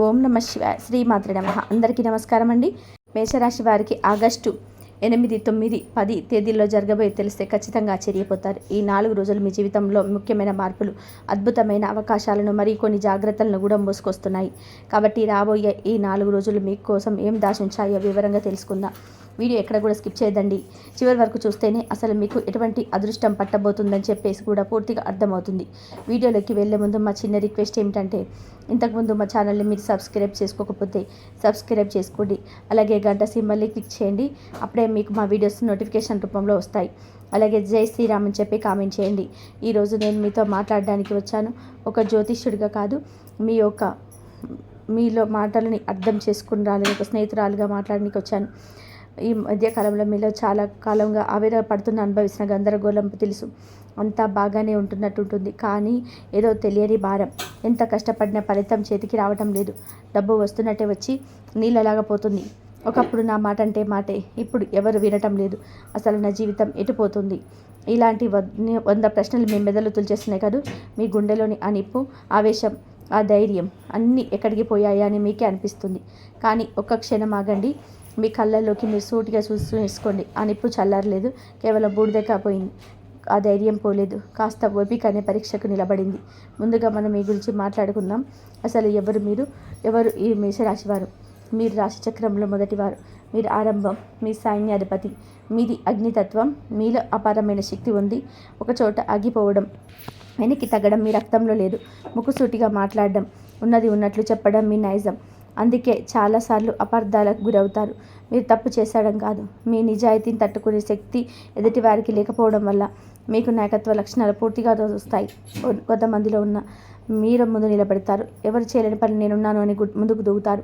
ఓం నమ శివ శ్రీమాతృ నమ. అందరికీ నమస్కారం అండి మేషరాశి వారికి ఆగస్టు ఎనిమిది తొమ్మిది పది తేదీల్లో జరగబోయే తెలిస్తే ఖచ్చితంగా ఆశ్చర్యపోతారు. ఈ నాలుగు రోజులు మీ జీవితంలో ముఖ్యమైన మార్పులు అద్భుతమైన అవకాశాలను మరియు కొన్ని జాగ్రత్తలను కూడా మోసుకొస్తున్నాయి. కాబట్టి రాబోయే ఈ నాలుగు రోజులు మీకోసం ఏం దాచుంచాయో వివరంగా తెలుసుకుందాం. వీడియో ఎక్కడ కూడా స్కిప్ చేయదండి. చివరి వరకు చూస్తేనే అసలు మీకు ఎటువంటి అదృష్టం పట్టబోతుందని చెప్పేసి కూడా పూర్తిగా అర్థమవుతుంది. వీడియోలోకి వెళ్ళే ముందు మా చిన్న రిక్వెస్ట్ ఏమిటంటే ఇంతకుముందు మా ఛానల్ని మీరు సబ్స్క్రైబ్ చేసుకోకపోతే సబ్స్క్రైబ్ చేసుకోండి. అలాగే గంట సింబల్ని క్లిక్ చేయండి. అప్పుడే మీకు మా వీడియోస్ నోటిఫికేషన్ రూపంలో వస్తాయి. అలాగే జై శ్రీరామ్ అని చెప్పి కామెంట్ చేయండి. ఈరోజు నేను మీతో మాట్లాడడానికి వచ్చాను. ఒక జ్యోతిష్యుడిగా కాదు మీ యొక్క మీలో మాటలని అర్థం చేసుకుని రాలని ఒక స్నేహితురాలుగా మాట్లాడడానికి వచ్చాను. ఈ మధ్యకాలంలో మీలో చాలా కాలంగా ఆవేదన పడుతున్న అనుభవిస్తున్న గందరగోళం తెలుసు. అంతా బాగానే ఉంటున్నట్టు ఉంటుంది. కానీ ఏదో తెలియని భారం. ఎంత కష్టపడిన ఫలితం చేతికి రావటం లేదు. డబ్బు వస్తున్నట్టే వచ్చి నీళ్ళలాగా పోతుంది. ఒకప్పుడు నా మాట అంటే మాటే. ఇప్పుడు ఎవరు వినటం లేదు. అసలు నా జీవితం ఎటుపోతుంది ఇలాంటి వంద ప్రశ్నలు మీ మెదలు తుల్చేస్తున్నాయి కాదు? మీ గుండెలోని ఆ నిప్పు ఆవేశం ఆ ధైర్యం అన్నీ ఎక్కడికి పోయాయా అని మీకే అనిపిస్తుంది. కానీ ఒక్క క్షణం ఆగండి. మీ కళ్ళల్లోకి మీరు సూటిగా చూస్తూ వేసుకోండి. ఆ నిప్పు చల్లారలేదు. కేవలం బూడిద కాపోయింది ఆ ధైర్యం పోలేదు. కాస్త ఓపిక అనే పరీక్షకు నిలబడింది. ముందుగా మనం మీ గురించి మాట్లాడుకుందాం. అసలు ఎవరు మీరు? ఎవరు ఈ మేషరాశివారు మీరు రాశి చక్రంలో మొదటివారు. మీరు ఆరంభం. మీ సైన్యాధిపతి. మీది అగ్నితత్వం. మీలో అపారమైన శక్తి ఉంది. ఒకచోట ఆగిపోవడం. వెనక్కి తగ్గడం మీ రక్తంలో లేదు. ముక్కుసూటిగా మాట్లాడడం. ఉన్నది ఉన్నట్లు చెప్పడం మీ నైజం. అందుకే చాలాసార్లు అపార్థాలకు గురవుతారు. మీరు తప్పు చేశాడం కాదు. మీ నిజాయితీని తట్టుకునే శక్తి ఎదుటి వారికి లేకపోవడం వల్ల మీకు నాయకత్వ లక్షణాలు పూర్తిగా వస్తాయి కొంతమందిలో ఉన్న మీరు ముందు నిలబెడతారు. ఎవరు చేయలేని పని నేనున్నాను అని ముందుకు దూగుతారు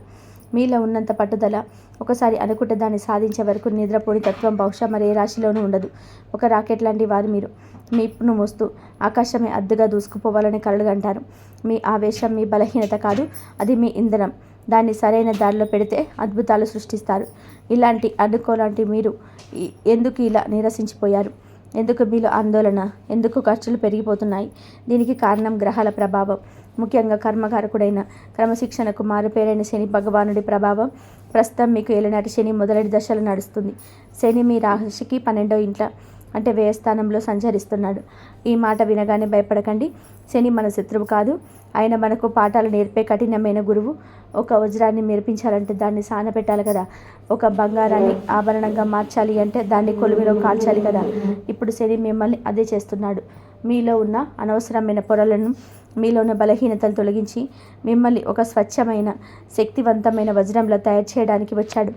మీలో ఉన్నంత పట్టుదల ఒకసారి అనుకుంటే దాన్ని సాధించే వరకు నిద్రపోని తత్వం బహుశా మరే రాశిలోనూ ఉండదు. ఒక రాకెట్ లాంటి వారు మీరు. మీ ఇప్పును మోస్తూ ఆకాశమే అద్దుగా దూసుకుపోవాలని కలలుగంటారు. మీ ఆవేశం మీ బలహీనత కాదు. అది మీ ఇంధనం. దాన్ని సరైన దారిలో పెడితే అద్భుతాలు సృష్టిస్తారు. ఇలాంటి అనుకోలాంటి మీరు ఎందుకు ఇలా నిరసించిపోయారు? ఎందుకు మీలో ఆందోళన? ఎందుకు ఖర్చులు పెరిగిపోతున్నాయి? దీనికి కారణం గ్రహాల ప్రభావం. ముఖ్యంగా కర్మకారకుడైన క్రమశిక్షణకు మారుపేరైన శని భగవానుడి ప్రభావం. ప్రస్తుతం మీకు ఏలినాటి శని మొదలటి దశలు నడుస్తుంది. శని మీ రాశికి పన్నెండో ఇంట్లో అంటే వ్యయస్థానంలో సంచరిస్తున్నాడు. ఈ మాట వినగానే భయపడకండి. శని మన శత్రువు కాదు. ఆయన మనకు పాఠాలు నేర్పే కఠినమైన గురువు. ఒక వజ్రాన్ని మెరిపించాలంటే దాన్ని సానపెట్టాలి కదా. ఒక బంగారాన్ని ఆభరణంగా మార్చాలి అంటే దాన్ని కొలుమిలో కాల్చాలి కదా. ఇప్పుడు శని మిమ్మల్ని అదే చేస్తున్నాడు. మీలో ఉన్న అనవసరమైన పొరలను మీలో ఉన్న బలహీనతలు తొలగించి మిమ్మల్ని ఒక స్వచ్ఛమైన శక్తివంతమైన వజ్రంలో తయారు చేయడానికి వచ్చాడు.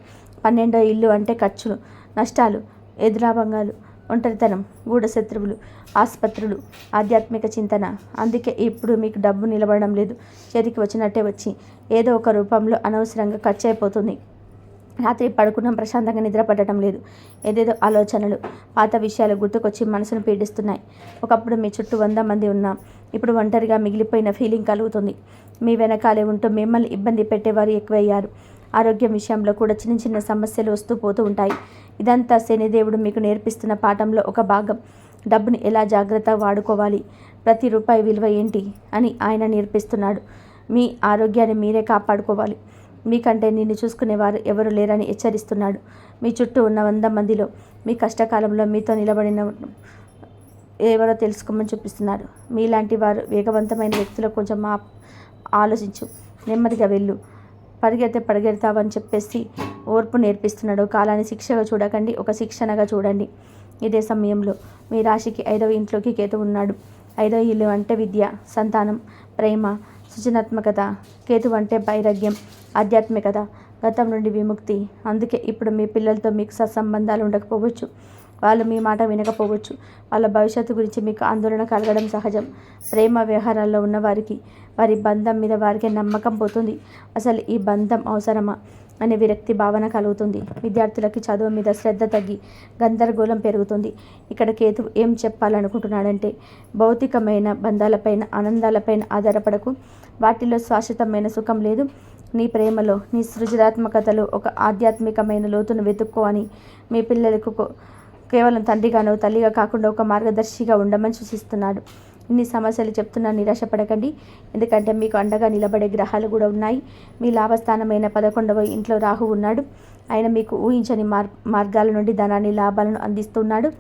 పన్నెండో ఇల్లు అంటే ఖర్చులు నష్టాలు ఎదురాభంగాలు. ఒంటరితనం గూఢశత్రువులు ఆసుపత్రులు ఆధ్యాత్మిక చింతన. అందుకే ఇప్పుడు మీకు డబ్బు నిలబడడం లేదు. చేతికి వచ్చినట్టే వచ్చి ఏదో ఒక రూపంలో అనవసరంగా ఖర్చు అయిపోతుంది రాత్రి పడుకున్నాం ప్రశాంతంగా నిద్రపడటం లేదు. ఏదేదో ఆలోచనలు పాత విషయాలు గుర్తుకొచ్చి మనసును పీడిస్తున్నాయి. ఒకప్పుడు మీ చుట్టూ వంద మంది ఉన్నాం. ఇప్పుడు ఒంటరిగా మిగిలిపోయిన ఫీలింగ్ కలుగుతుంది. మీ వెనకాలే ఉంటూ మిమ్మల్ని ఇబ్బంది పెట్టేవారు ఎక్కువయ్యారు. ఆరోగ్యం విషయంలో కూడా చిన్న చిన్న సమస్యలు వస్తూ పోతూ ఉంటాయి. ఇదంతా శనిదేవుడు మీకు నేర్పిస్తున్న పాఠంలో ఒక భాగం. డబ్బుని ఎలా జాగ్రత్తగా వాడుకోవాలి? ప్రతి రూపాయి విలువ ఏంటి? అని ఆయన నేర్పిస్తున్నాడు. మీ ఆరోగ్యాన్ని మీరే కాపాడుకోవాలి. మీకంటే నిన్ను చూసుకునేవారు ఎవరు లేరని హెచ్చరిస్తున్నాడు. మీ చుట్టూ ఉన్న వంద మందిలో మీ కష్టకాలంలో మీతో నిలబడిన ఎవరో తెలుసుకోమని చూపిస్తున్నారు. మీలాంటి వారు వేగవంతమైన వ్యక్తులు కొంచెం ఆలోచించు. నెమ్మదిగా వెళ్ళు. పరిగెడితే పరిగెడతావని చెప్పేసి ఓర్పు నేర్పిస్తున్నాడు. కాలాన్ని శిక్షగా చూడకండి ఒక శిక్షణగా చూడండి. ఇదే సమయంలో మీ రాశికి ఐదవ ఇంట్లోకి కేతు ఉన్నాడు. ఐదవ ఇల్లు అంటే విద్య సంతానం ప్రేమ సృజనాత్మకత. కేతు అంటే వైరాగ్యం ఆధ్యాత్మికత గతం నుండి విముక్తి. అందుకే ఇప్పుడు మీ పిల్లలతో మీకు సత్సంబంధాలు ఉండకపోవచ్చు. వాళ్ళు మీ మాట వినకపోవచ్చు. వాళ్ళ భవిష్యత్తు గురించి మీకు ఆందోళన కలగడం సహజం. ప్రేమ వ్యవహారాల్లో ఉన్నవారికి వారి బంధం మీద వారికి నమ్మకం పోతుంది. అసలు ఈ బంధం అవసరమా అనే విరక్తి భావన కలుగుతుంది. విద్యార్థులకి చదువు మీద శ్రద్ధ తగ్గి గందరగోళం పెరుగుతుంది. ఇక్కడ కేతు ఏం చెప్పాలనుకుంటున్నాడంటే భౌతికమైన బంధాలపైన ఆనందాలపైన ఆధారపడకు. వాటిలో శాశ్వతమైన సుఖం లేదు. నీ ప్రేమలో నీ సృజనాత్మకతలో ఒక ఆధ్యాత్మికమైన లోతును వెతుక్కో అని మీ పిల్లలకు కేవలం తండ్రిగానో తల్లిగా కాకుండా ఒక మార్గదర్శిగా ఉండమని సూచిస్తున్నాడు. ఇన్ని సమస్యలు చెప్తున్నా నిరాశపడకండి. ఎందుకంటే మీకు అండగా నిలబడే గ్రహాలు కూడా ఉన్నాయి. మీ లాభస్థానమైన పదకొండవ ఇంట్లో రాహు ఉన్నాడు. ఆయన మీకు ఊహించని మార్ మార్గాల నుండి ధనాన్ని లాభాలను అందిస్తున్నాడు.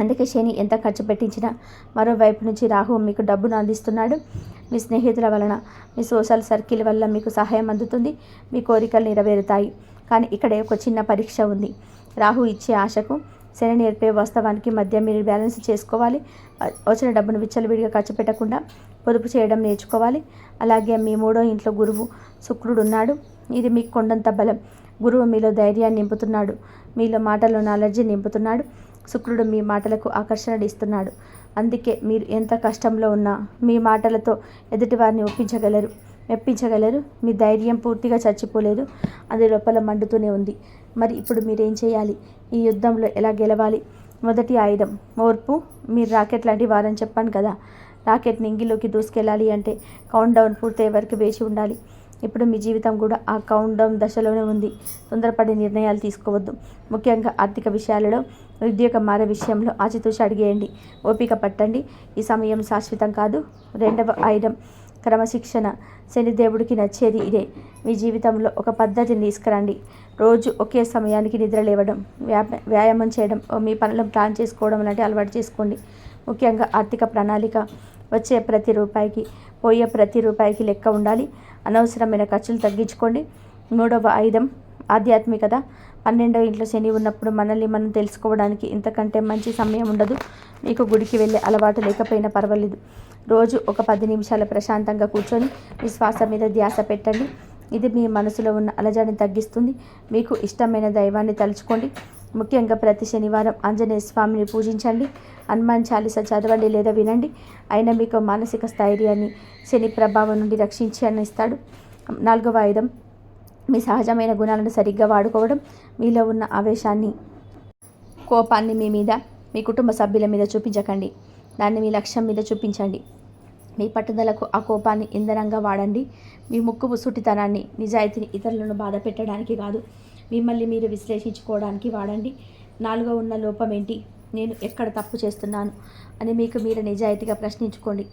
అందుకే శని ఎంత ఖర్చు పెట్టించినా మరోవైపు నుంచి రాహు మీకు డబ్బును అందిస్తున్నాడు. మీ స్నేహితుల వలన మీ సోషల్ సర్కిల్ వల్ల మీకు సహాయం అందుతుంది. మీ కోరికలు నెరవేరుతాయి. కానీ ఇక్కడ ఒక చిన్న పరీక్ష ఉంది. రాహు ఇచ్చే ఆశకు శని నేర్పే వాస్తవానికి మధ్య మీరు బ్యాలెన్స్ చేసుకోవాలి. వచ్చిన డబ్బును విచ్చలవిడిగా ఖర్చు పెట్టకుండా పొదుపు చేయడం నేర్చుకోవాలి. అలాగే మీ మూడో ఇంట్లో గురువు శుక్రుడు ఉన్నాడు ఇది మీకు కొండంత బలం. గురువు మీలో ధైర్యాన్ని నింపుతున్నాడు. మీలో మాటల్లో నాలెడ్జీ నింపుతున్నాడు. శుక్రుడు మీ మాటలకు ఆకర్షణ ఇస్తున్నాడు. అందుకే మీరు ఎంత కష్టంలో ఉన్నా మీ మాటలతో ఎదుటివారిని ఒప్పించగలరు. మెప్పించగలరు. మీ ధైర్యం పూర్తిగా చచ్చిపోలేదు. అది లోపల మండుతూనే ఉంది. మరి ఇప్పుడు మీరేం చేయాలి? ఈ యుద్ధంలో ఎలా గెలవాలి? మొదటి ఆయుధం. ఓర్పు. మీరు రాకెట్ లాంటి వారని చెప్పాను కదా. రాకెట్ నింగిలోకి దూసుకెళ్ళాలి అంటే కౌంట్ డౌన్ పూర్తయ్యే వరకు వేచి ఉండాలి. ఇప్పుడు మీ జీవితం కూడా ఆ కౌంట్ డౌన్ దశలోనే ఉంది. తొందరపడే నిర్ణయాలు తీసుకోవద్దు. ముఖ్యంగా ఆర్థిక విషయాలలో ఉద్యోగ మార విషయంలో ఆచితూషి అడిగేయండి. ఓపిక పట్టండి. ఈ సమయం శాశ్వతం కాదు. రెండవ ఆయుధం. క్రమశిక్షణ శనిదేవుడికి నచ్చేది ఇదే. మీ జీవితంలో ఒక పద్ధతిని తీసుకురండి. రోజు ఒకే సమయానికి నిద్ర లేవడం వ్యాయామం చేయడం మీ పనులను ప్లాన్ చేసుకోవడం లాంటి అలవాటు చేసుకోండి. ముఖ్యంగా ఆర్థిక ప్రణాళిక వచ్చే ప్రతి రూపాయికి పోయే ప్రతి రూపాయికి లెక్క ఉండాలి. అనవసరమైన ఖర్చులు తగ్గించుకోండి. మూడవ ఆయుధం ఆధ్యాత్మికత. పన్నెండవ ఇంట్లో శని ఉన్నప్పుడు మనల్ని మనం తెలుసుకోవడానికి ఇంతకంటే మంచి సమయం ఉండదు. మీకు గుడికి వెళ్ళే అలవాటు లేకపోయినా పర్వాలేదు. రోజు ఒక పది నిమిషాలు ప్రశాంతంగా కూర్చొని మీ శ్వాస మీద ధ్యాస పెట్టండి. ఇది మీ మనసులో ఉన్న అలజడిని తగ్గిస్తుంది. మీకు ఇష్టమైన దైవాన్ని తలుచుకోండి. ముఖ్యంగా ప్రతి శనివారం ఆంజనేయ స్వామిని పూజించండి. హనుమాన్ చాలీస చదవండి లేదా వినండి. ఆయన మీకు మానసిక స్థైర్యాన్ని శని ప్రభావం నుండి రక్షించి అందిస్తాడు నాలుగవ ఆయుధం మీ సహజమైన గుణాలను సరిగ్గా వాడుకోవడం. మీలో ఉన్న ఆవేశాన్ని కోపాన్ని మీ మీద మీ కుటుంబ సభ్యుల మీద చూపించకండి. దాన్ని మీ లక్ష్యం మీద చూపించండి. మీ పట్టుదలకు ఆ కోపాన్ని ఇంధనంగా వాడండి. మీ ముక్కు సుటితనాన్ని నిజాయితీని ఇతరులను బాధ పెట్టడానికి కాదు. మిమ్మల్ని మీరు విశ్లేషించుకోవడానికి వాడండి. నాలుగో ఉన్న లోపం ఏంటి? నేను ఎక్కడ తప్పు చేస్తున్నాను అని మీకు మీరు నిజాయితీగా ప్రశ్నించుకోండి.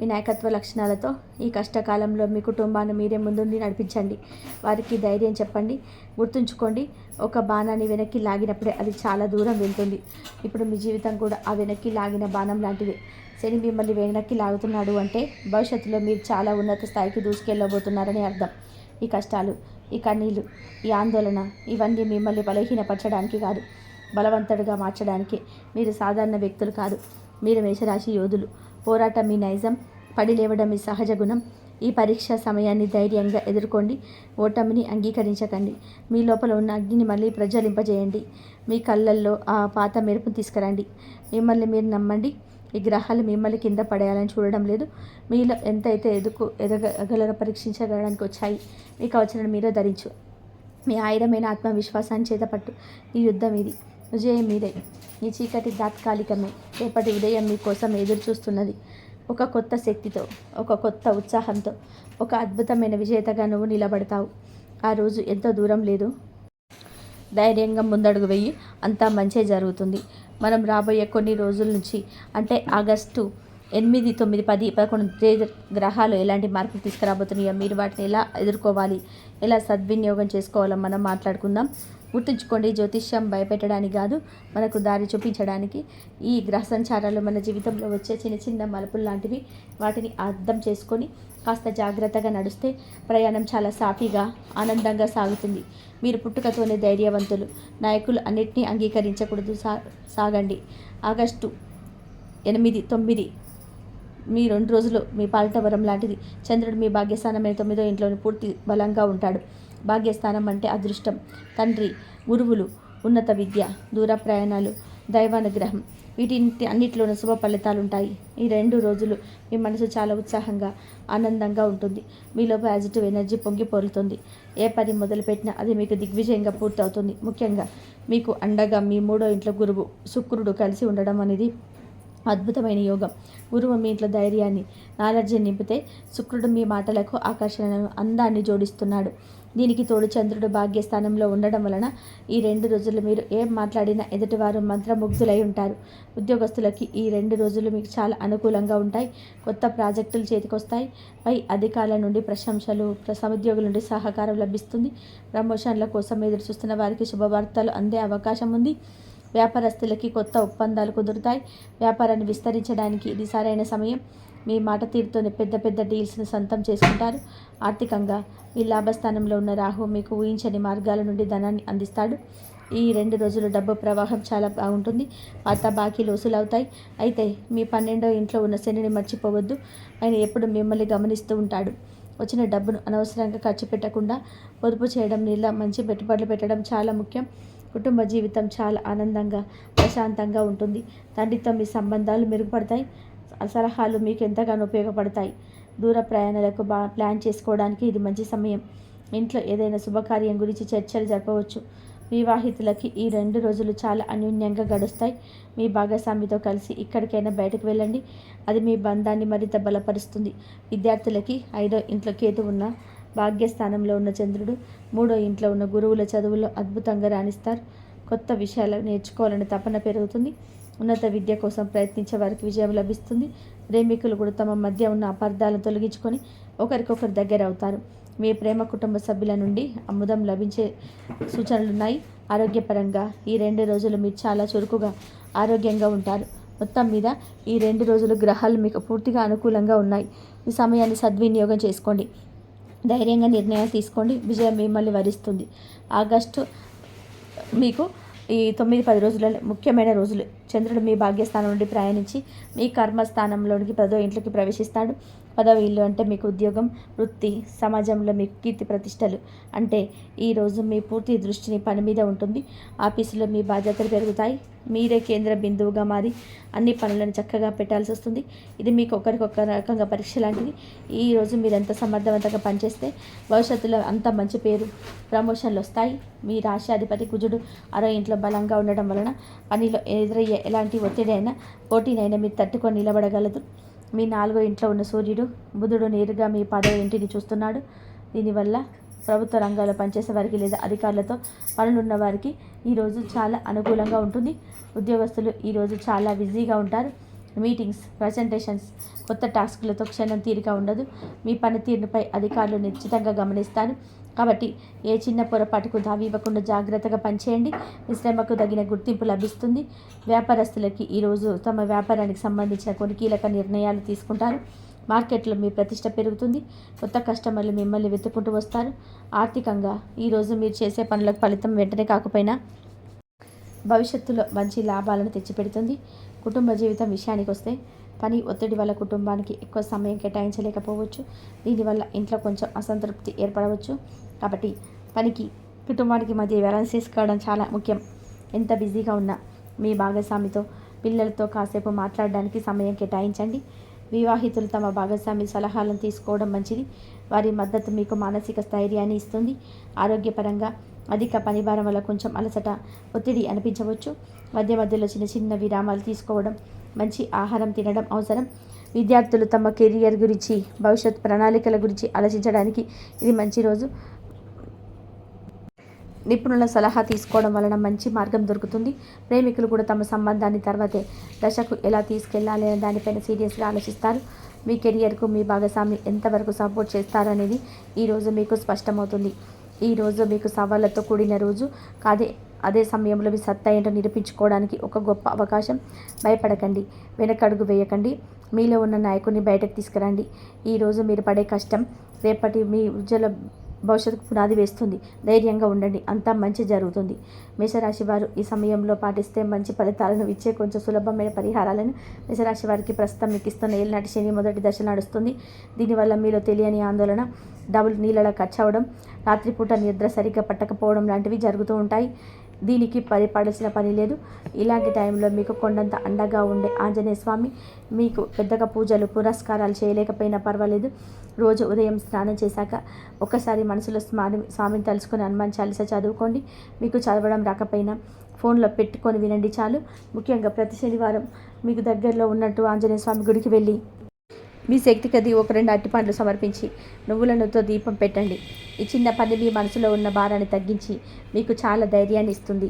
మీ నాయకత్వ లక్షణాలతో ఈ కష్టకాలంలో మీ కుటుంబాన్ని మీరే ముందుండి నడిపించండి. వారికి ధైర్యం చెప్పండి గుర్తుంచుకోండి. ఒక బాణాన్ని వెనక్కి లాగినప్పుడే అది చాలా దూరం వెళ్తుంది. ఇప్పుడు మీ జీవితం కూడా ఆ వెనక్కి లాగిన బాణం లాంటిది. శని మిమ్మల్ని వెనక్కి లాగుతున్నాడు అంటే భవిష్యత్తులో మీరు చాలా ఉన్నత స్థాయికి దూసుకెళ్ళబోతున్నారని అర్థం. ఈ కష్టాలు ఈ కన్నీళ్ళు ఈ ఆందోళన ఇవన్నీ మిమ్మల్ని బలహీనపరచడానికి కాదు. బలవంతుడిగా మార్చడానికి మీరు సాధారణ వ్యక్తులు కాదు. మీరు మేషరాశి యోధులు. పోరాటం మీ నైజం పడి లేవడం మీ సహజ గుణం. ఈ పరీక్ష సమయాన్ని ధైర్యంగా ఎదుర్కోండి. ఓటమిని అంగీకరించకండి. మీ లోపల ఉన్న అగ్నిని మళ్ళీ ప్రజ్వలింపజేయండి. మీ కళ్ళల్లో ఆ పాత మెరుపు తీసుకురండి. మిమ్మల్ని మీరు నమ్మండి. ఈ గ్రహాలు మిమ్మల్ని కింద పడేయాలని చూడడం లేదు. మీలో ఎంతైతే ఎదుకు ఎదగగలరో పరీక్షించగలడానికి వచ్చాయి. మీ అవసరం మీరే ధరించు. మీ ఆయుధమైన ఆత్మవిశ్వాసాన్ని చేతపట్టు. ఈ యుద్ధం ఇది. విజయం మీదే ఈ చీకటి తాత్కాలికమే. రేపటి ఉదయం మీకోసం ఎదురు చూస్తున్నది ఒక కొత్త శక్తితో ఒక కొత్త ఉత్సాహంతో ఒక అద్భుతమైన విజేతగా నువ్వు నిలబడతావు. ఆ రోజు ఎంతో దూరం లేదు. ధైర్యంగా ముందడుగు వెయ్యి అంతా మంచే జరుగుతుంది. మనం రాబోయే కొన్ని రోజుల నుంచి అంటే ఆగస్టు ఎనిమిది తొమ్మిది పది పదకొండు గ్రహాలు ఎలాంటి మార్పులు తీసుకురాబోతున్నాయో మీరు వాటిని ఎలా ఎదుర్కోవాలి? ఎలా సద్వినియోగం చేసుకోవాలో మనం మాట్లాడుకుందాం. గుర్తుంచుకోండి జ్యోతిష్యం భయపెట్టడానికి కాదు మనకు దారి చూపించడానికి. ఈ గ్రహ సంచారాలు మన జీవితంలో వచ్చే చిన్న చిన్న మలుపులు లాంటివి వాటిని అర్థం చేసుకొని కాస్త జాగ్రత్తగా నడిస్తే ప్రయాణం చాలా సాఫీగా ఆనందంగా సాగుతుంది. మీరు పుట్టుకతోనే ధైర్యవంతులు. నాయకులు అన్నిటినీ అంగీకరించకూడదు సా సాగండి. ఆగస్టు ఎనిమిది తొమ్మిది మీ రెండు రోజులు మీ పాలిటవరం లాంటిది. చంద్రుడు మీ భాగ్యస్థానమైన తొమ్మిదో ఇంట్లోని పూర్తి బలంగా ఉంటాడు. భాగ్యస్థానం అంటే అదృష్టం. తండ్రి గురువులు ఉన్నత విద్య దూర ప్రయాణాలు దైవానుగ్రహం. వీటి అన్నిటిలోనూ శుభ ఫలితాలు ఉంటాయి ఈ రెండు రోజులు మీ మనసు చాలా ఉత్సాహంగా ఆనందంగా ఉంటుంది. మీలో పాజిటివ్ ఎనర్జీ పొంగి పొరుతుంది. ఏ పని మొదలుపెట్టినా అది మీకు దిగ్విజయంగా పూర్తవుతుంది. ముఖ్యంగా మీకు అండగా మీ మూడో ఇంట్లో గురువు శుక్రుడు కలిసి ఉండడం అనేది అద్భుతమైన యోగం. గురువు మీ ఇంట్లో ధైర్యాన్ని నాలెడ్జిని నింపితే శుక్రుడు మీ మాటలకు ఆకర్షణను అందాన్ని జోడిస్తున్నాడు. దీనికి తోడు చంద్రుడు భాగ్యస్థానంలో ఉండడం వలన ఈ రెండు రోజులు మీరు ఏం మాట్లాడినా ఎదుటివారు మంత్రముగ్ధులై ఉంటారు. ఉద్యోగస్తులకి ఈ రెండు రోజులు మీకు చాలా అనుకూలంగా ఉంటాయి. కొత్త ప్రాజెక్టులు చేతికొస్తాయి. పై అధికారుల నుండి ప్రశంసలు సముద్యోగుల నుండి సహకారం లభిస్తుంది. ప్రమోషన్ల కోసం ఎదురు చూస్తున్న వారికి శుభవార్తలు అందే అవకాశం ఉంది. వ్యాపారస్తులకి కొత్త ఒప్పందాలు కుదురుతాయి. వ్యాపారాన్ని విస్తరించడానికి ఇది సరైన సమయం. మీ మాట తీరుతోనే పెద్ద పెద్ద డీల్స్ని సొంతం చేసుకుంటారు. ఆర్థికంగా మీ లాభస్థానంలో ఉన్న రాహు మీకు ఊహించని మార్గాల నుండి ధనాన్ని అందిస్తాడు. ఈ రెండు రోజులు డబ్బు ప్రవాహం చాలా బాగుంటుంది. పాత బాకీలు వసూలవుతాయి అయితే మీ పన్నెండో ఇంట్లో ఉన్న శనిని మర్చిపోవద్దు. ఆయన ఎప్పుడు మిమ్మల్ని గమనిస్తూ ఉంటాడు. వచ్చిన డబ్బును అనవసరంగా ఖర్చు పెట్టకుండా పొదుపు చేయడం నీళ్ళ మంచి పెట్టుబడులు పెట్టడం చాలా ముఖ్యం. కుటుంబ జీవితం చాలా ఆనందంగా ప్రశాంతంగా ఉంటుంది. తండ్రితో మీ సంబంధాలు మెరుగుపడతాయి. సలహాలు మీకు ఎంతగానో ఉపయోగపడతాయి. దూర ప్రయాణాలకు బా ప్లాన్ చేసుకోవడానికి ఇది మంచి సమయం. ఇంట్లో ఏదైనా శుభకార్యం గురించి చర్చలు జరపవచ్చు. వివాహితులకి ఈ రెండు రోజులు చాలా అన్యోన్యంగా గడుస్తాయి. మీ భాగస్వామితో కలిసి ఇక్కడికైనా బయటకు వెళ్ళండి. అది మీ బంధాన్ని మరింత బలపరుస్తుంది. విద్యార్థులకి ఐదో ఇంట్లో కేతు ఉన్న భాగ్యస్థానంలో ఉన్న చంద్రుడు మూడో ఇంట్లో ఉన్న గురువుల చదువుల్లో అద్భుతంగా రాణిస్తారు. కొత్త విషయాలు నేర్చుకోవాలని తపన పెరుగుతుంది. ఉన్నత విద్య కోసం ప్రయత్నించే వారికి విజయం లభిస్తుంది. ప్రేమికులు కూడా తమ మధ్య ఉన్న అపార్థాలను తొలగించుకొని ఒకరికొకరు దగ్గర అవుతారు. మీ ప్రేమ కుటుంబ సభ్యుల నుండి అముదం లభించే సూచనలున్నాయి. ఆరోగ్యపరంగా ఈ రెండు రోజులు మీరు చాలా చురుకుగా ఆరోగ్యంగా ఉంటారు. మొత్తం మీద ఈ రెండు రోజులు గ్రహాలు మీకు పూర్తిగా అనుకూలంగా ఉన్నాయి. ఈ సమయాన్ని సద్వినియోగం చేసుకోండి. ధైర్యంగా నిర్ణయం తీసుకోండి. విజయం మిమ్మల్ని వరిస్తుంది. ఆగస్టు మీకు ఈ తొమ్మిది పది రోజులలో ముఖ్యమైన రోజులు. చంద్రుడు మీ భాగ్యస్థానం నుండి ప్రయాణించి మీ కర్మస్థానంలోనికి పదో ఇంట్లోకి ప్రవేశిస్తాడు. పదవ ఇల్లు అంటే మీకు ఉద్యోగం వృత్తి సమాజంలో మీకు కీర్తి ప్రతిష్టలు. అంటే ఈరోజు మీ పూర్తి దృష్టిని పని మీద ఉంటుంది. ఆఫీసులో మీ బాధ్యతలు పెరుగుతాయి. మీరే కేంద్ర బిందువుగా మారి అన్ని పనులను చక్కగా పెట్టాల్సి వస్తుంది. ఇది మీకు ఒకరికొక రకంగా పరీక్ష లాంటిది. ఈరోజు మీరు ఎంత సమర్థవంతంగా పనిచేస్తే భవిష్యత్తులో అంత మంచి పేరు ప్రమోషన్లు వస్తాయి. మీ రాష్ట్రాధిపతి కుజుడు అరవై ఇంట్లో బలంగా ఉండడం వలన పనిలో ఎదురయ్యే ఎలాంటి ఒత్తిడి అయినా పోటీనైనా మీరు తట్టుకొని నిలబడగలదు. మీ నాలుగో ఇంట్లో ఉన్న సూర్యుడు బుధుడు నేరుగా మీ పదో ఇంటిని చూస్తున్నాడు. దీనివల్ల ప్రభుత్వ రంగాల్లో పనిచేసే వారికి లేదా అధికారులతో పనులున్న వారికి ఈరోజు చాలా అనుకూలంగా ఉంటుంది. ఉద్యోగస్తులు ఈరోజు చాలా బిజీగా ఉంటారు. మీటింగ్స్ ప్రజెంటేషన్స్ కొత్త టాస్క్లతో క్షణం తీరిక ఉండదు. మీ పనితీరుపై అధికారులు నిశ్చితంగా గమనిస్తారు. కాబట్టి ఏ చిన్న పొరపాటుకు దావి ఇవ్వకుండా జాగ్రత్తగా పనిచేయండి. మీ శ్రమకు తగిన గుర్తింపు లభిస్తుంది. వ్యాపారస్తులకి ఈరోజు తమ వ్యాపారానికి సంబంధించిన కొన్ని కీలక నిర్ణయాలు తీసుకుంటారు. మార్కెట్లో మీ ప్రతిష్ట పెరుగుతుంది. కొత్త కస్టమర్లు మిమ్మల్ని వెతుక్కుంటూ వస్తారు. ఆర్థికంగా ఈరోజు మీరు చేసే పనులకు ఫలితం వెంటనే కాకపోయినా భవిష్యత్తులో మంచి లాభాలను తెచ్చిపెడుతుంది. కుటుంబ జీవితం విషయానికి వస్తే పని ఒత్తిడి వల్ల కుటుంబానికి ఎక్కువ సమయం కేటాయించలేకపోవచ్చు. దీనివల్ల ఇంట్లో కొంచెం అసంతృప్తి ఏర్పడవచ్చు. కాబట్టి పనికి కుటుంబానికి మధ్య బ్యాలెన్స్ చేసుకోవడం చాలా ముఖ్యం. ఎంత బిజీగా ఉన్నా మీ భాగస్వామితో పిల్లలతో కాసేపు మాట్లాడడానికి సమయం కేటాయించండి. వివాహితులు తమ భాగస్వామి సలహాలను తీసుకోవడం మంచిది. వారి మద్దతు మీకు మానసిక స్థైర్యాన్ని ఇస్తుంది. ఆరోగ్యపరంగా అధిక పనిభారం వల్ల కొంచెం అలసట ఒత్తిడి అనిపించవచ్చు. మధ్య మధ్యలో చిన్న చిన్న విరామాలు తీసుకోవడం మంచి ఆహారం తినడం అవసరం. విద్యార్థులు తమ కెరియర్ గురించి భవిష్యత్ ప్రణాళికల గురించి ఆలోచించడానికి ఇది మంచి రోజు. నిపుణుల సలహా తీసుకోవడం వలన మంచి మార్గం దొరుకుతుంది. ప్రేమికులు కూడా తమ సంబంధాన్ని తర్వాతే దశకు ఎలా తీసుకెళ్ళాలి అనే దానిపైన సీరియస్గా ఆలోచిస్తారు. మీ కెరియర్కు మీ భాగస్వామి ఎంతవరకు సపోర్ట్ చేస్తారనేది ఈరోజు మీకు స్పష్టమవుతుంది. ఈరోజు మీకు సవాళ్ళతో కూడిన రోజు. కాదే అదే సమయంలో మీ సత్తా ఏంటో నిరూపించుకోవడానికి ఒక గొప్ప అవకాశం. భయపడకండి వెనకడుగు వేయకండి. మీలో ఉన్న నాయకుడిని బయటకు తీసుకురండి. ఈరోజు మీరు పడే కష్టం రేపటి మీ ఉజ్వల భవిష్యత్తుకు పునాది వేస్తుంది. ధైర్యంగా ఉండండి. అంతా మంచి జరుగుతుంది. మేషరాశి వారు ఈ సమయంలో పాటిస్తే మంచి ఫలితాలను ఇచ్చే కొంచెం సులభమైన పరిహారాలను మేషరాశి వారికి ప్రస్తుతం మీకు ఇస్తున్న ఏళ్ళనాటి శని మొదటి దశ నడుస్తుంది. దీనివల్ల మీలో తెలియని ఆందోళన డబుల్ నీళ్ళలా ఖర్చు అవ్వడం రాత్రిపూట నిద్ర సరిగ్గా పట్టకపోవడం లాంటివి జరుగుతూ ఉంటాయి. దీనికి పరిపడాల్సిన పని లేదు. ఇలాంటి టైంలో మీకు కొండంత అండగా ఉండే ఆంజనేయ స్వామి మీకు పెద్దగా పూజలు పురస్కారాలు చేయలేకపోయినా పర్వాలేదు. రోజు ఉదయం స్నానం చేశాక ఒకసారి మనసులో స్మాని స్వామిని తలుచుకొని హనుమాన్ చాలీసా చదువుకోండి. మీకు చదవడం రాకపోయినా ఫోన్లో పెట్టుకొని వినండి చాలు. ముఖ్యంగా ప్రతి శనివారం మీకు దగ్గరలో ఉన్నట్టు ఆంజనేయ స్వామి గుడికి వెళ్ళి మీ శక్తి కది ఒక రెండు అట్టిపండ్లు సమర్పించి నువ్వుల నూనెతో దీపం పెట్టండి. ఈ చిన్న పని మీ మనసులో ఉన్న భారాన్ని తగ్గించి మీకు చాలా ధైర్యాన్ని ఇస్తుంది.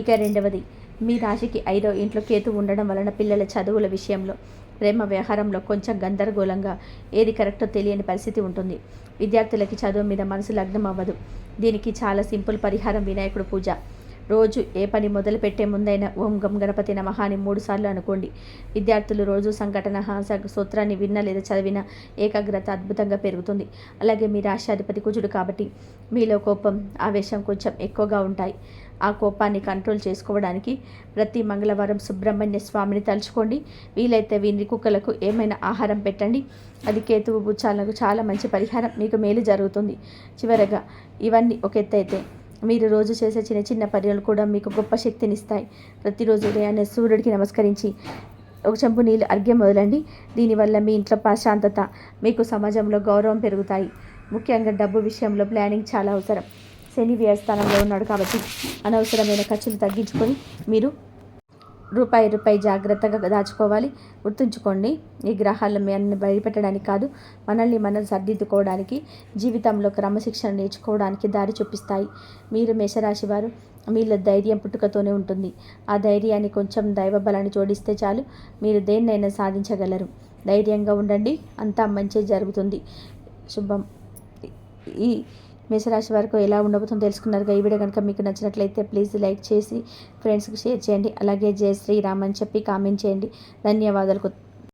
ఇక రెండవది మీ రాశికి ఐదో ఇంట్లో కేతు ఉండడం వలన పిల్లల చదువుల విషయంలో ప్రేమ వ్యవహారంలో కొంచెం గందరగోళంగా ఏది కరెక్టో తెలియని పరిస్థితి ఉంటుంది. విద్యార్థులకి చదువు మీద మనసు లగ్నం అవ్వదు దీనికి చాలా సింపుల్ పరిహారం వినాయకుడు పూజ. రోజు ఏ పని మొదలు పెట్టే ముందైనా ఓం గం గణపతి నమః అని అనుకోండి. విద్యార్థులు రోజు సంఘటన హాస సూత్రాన్ని విన్న లేదా చదివిన ఏకాగ్రత అద్భుతంగా పెరుగుతుంది. అలాగే మీ రాష్ట్రాధిపతి కుజుడు కాబట్టి మీలో కోపం ఆవేశం కొంచెం ఎక్కువగా ఉంటాయి. ఆ కోపాన్ని కంట్రోల్ చేసుకోవడానికి ప్రతి మంగళవారం సుబ్రహ్మణ్య స్వామిని తలుచుకోండి. వీలైతే వీని కుక్కలకు ఏమైనా ఆహారం పెట్టండి. అది కేతువు బుచ్చాలకు చాలా మంచి పరిహారం. మీకు మేలు జరుగుతుంది. చివరగా ఇవన్నీ ఒక ఎత్తు అయితే మీరు రోజు చేసే చిన్న చిన్న పర్యాలు కూడా మీకు గొప్ప శక్తినిస్తాయి. ప్రతిరోజు ఉదయాన్నే సూర్యుడికి నమస్కరించి ఒక చెంపు నీళ్ళు అర్ఘ్యం వదలండి. దీనివల్ల మీ ఇంట్లో ప్రశాంతత మీకు సమాజంలో గౌరవం పెరుగుతాయి. ముఖ్యంగా డబ్బు విషయంలో ప్లానింగ్ చాలా అవసరం. శని వ్యయస్థానంలో ఉన్నాడు కాబట్టి అనవసరమైన ఖర్చులు తగ్గించుకొని మీరు రూపాయి రూపాయి జాగ్రత్తగా దాచుకోవాలి. గుర్తుంచుకోండి ఈ గ్రహాలు మనల్ని భయపెట్టడానికి కాదు మనల్ని మనం సర్దిద్దుకోవడానికి జీవితంలో క్రమశిక్షణ నేర్చుకోవడానికి దారి చూపిస్తాయి. మీరు మేషరాశి వారు మీలో ధైర్యం పుట్టుకతోనే ఉంటుంది. ఆ ధైర్యాన్ని కొంచెం దైవ బలాన్ని జోడిస్తే చాలు మీరు దేన్నైనా సాధించగలరు. ధైర్యంగా ఉండండి అంతా మంచి జరుగుతుంది. శుభం. ఈ మేషరాశి వరకు ఎలా ఉండబోతుందో తెలుసుకున్నారుగా ఈ వీడియో కనుక మీకు నచ్చినట్లయితే ప్లీజ్ లైక్ చేసి ఫ్రెండ్స్కి షేర్ చేయండి. అలాగే జయ శ్రీరామ్ అని చెప్పి కామెంట్ చేయండి. ధన్యవాదాలు.